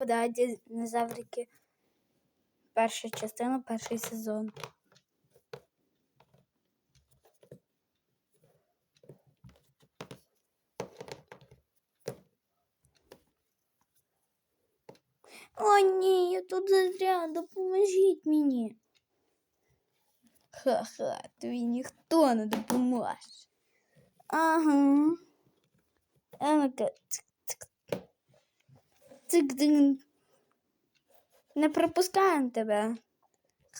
Да, динозаврики. Перша частина, перший сезон. О, ні, я тут застряла, допоможіть мені. Ха-ха, тобі ніхто не допоможе. Ага. А Цик-дин. Не пропускаємо тебе.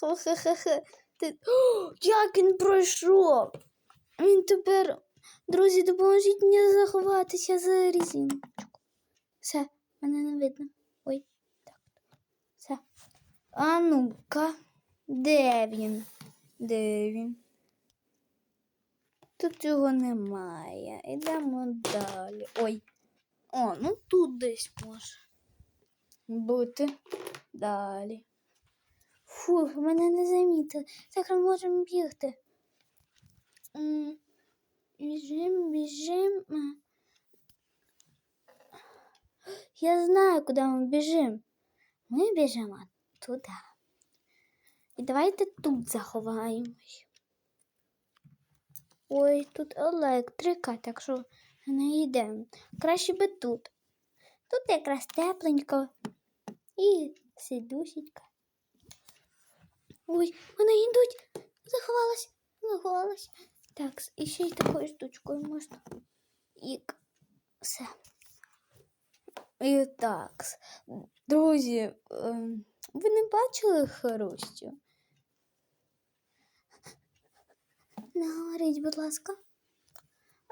Ха-ха-ха. Ти... О, як він пройшов? Він тепер. Друзі, допоможіть мені заховатися за резиночку. Все, мене не видно. Ой, так. Все. А ну-ка, де він? Де він? Тут його немає. Йдемо далі. Ой. О, ну тут десь може бути. Далі. Фух, мене не замітили. Так ми можемо бігти. Біжим, біжим. Я знаю, куди ми біжимо. Ми біжимо туди. І давайте тут заховаємось. Ой, тут електрика, так що не йдемо. Краще би тут. Тут якраз тепленько і сидусінька. Ой, вони йдуть. Заховалась, заховалась. Так, і ще й такою штучкою можна. І все. І так, друзі, ем, ви не бачили Хрустю? Не говоріть, будь ласка.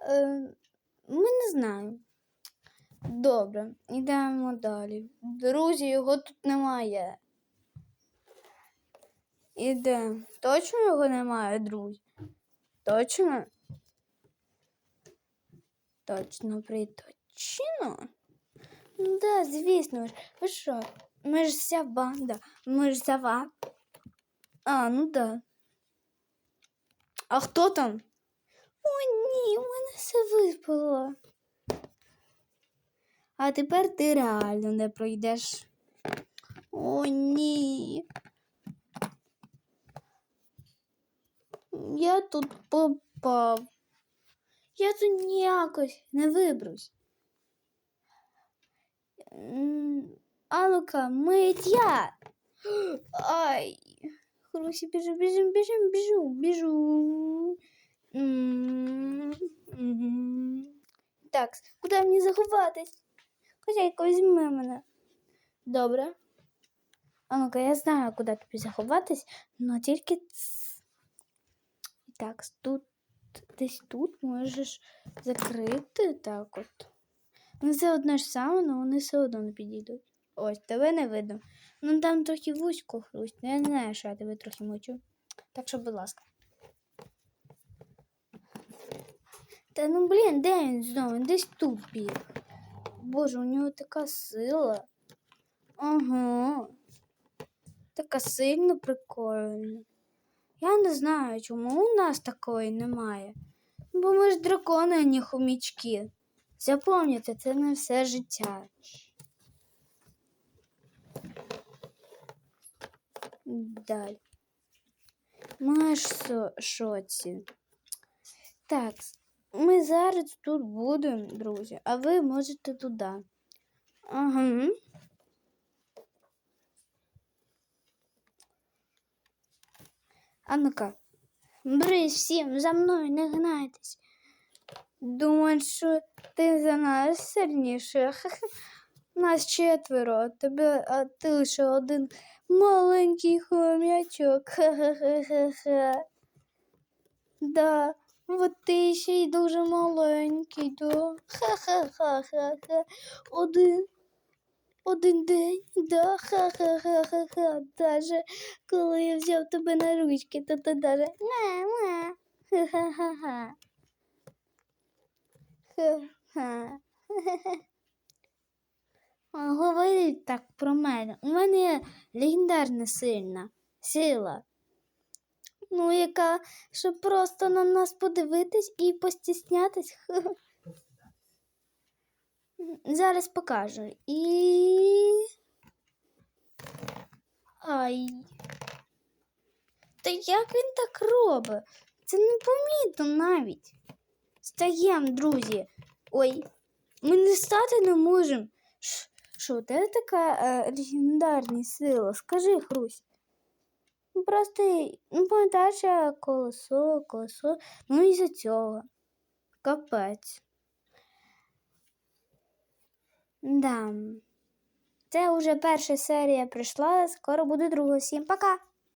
Е, ми не знаємо. Добре, йдемо далі. Друзі, його тут немає. Ідемо. Точно його немає, друзі? Точно? Точно приточно? Ну да, звісно ж. Ви що? Ми ж вся банда. Ми ж сова. А, ну да. А хто там? О, ні, у мене все випало. А тепер ти реально не пройдеш. О, ні. Я тут попав. Я тут ніякось не вибрусь. М, А ну-ка, миття. Ай. Хрусі, біжу, біжу, біжу, біжу, біжу. Так, куди мені заховатись? Хозяйка, візьми мене. Добре. А ну-ка, я знаю, куди тобі заховатись, але тільки так, тут десь тут можеш закрити так от. Ну, це одне ж саме, але вони все одно не підійдуть. Ось, тебе не видно. Ну там трохи вузько хрусть. Ну, я не знаю, що я тебе трохи мочу. Так що, будь ласка. Та ну блін, де він знову? Десь тут біг. Боже, у нього така сила. Ага. Така сильно прикольна. Я не знаю, чому у нас такої немає. Бо ми ж дракони, а не хомічки. Запам'ятайте, це не все життя. Далі. Ми аж шоці. Так, ми зараз тут будемо, друзі, а ви можете туди. Ага. А ну-ка, брись всім за мною, не гнайтесь. Думаєш, що ти за нас сильніше? Нас четверо, а тебе, а ти лише один маленький хом'ячок. Ха-ха-ха-ха-ха. Да, от ти ще й дуже маленький, да. Ха-ха-ха-ха-ха. Один. Один день, да, ха-ха-ха-ха-ха. Даже коли я взяв тебе на ручки, то ти даже ма-ма. Ха-ха-ха-ха. Ха-ха. Говорить так про мене. У мене легендарна сильна сила. Ну, яка, щоб просто на нас подивитись і постіснятись. Зараз покажу. І Ай. Та як він так робить? Це непомітно навіть. Стаєм, друзі. Ой, ми не стати не можемо. Що, де така е, легендарна сила? Скажи, Хрусь. Ну, просто, ну, пам'ятаєш, я колесо, колесо, ну і за цього. Капець. Да. Це вже перша серія прийшла, скоро буде друга. Всім пока!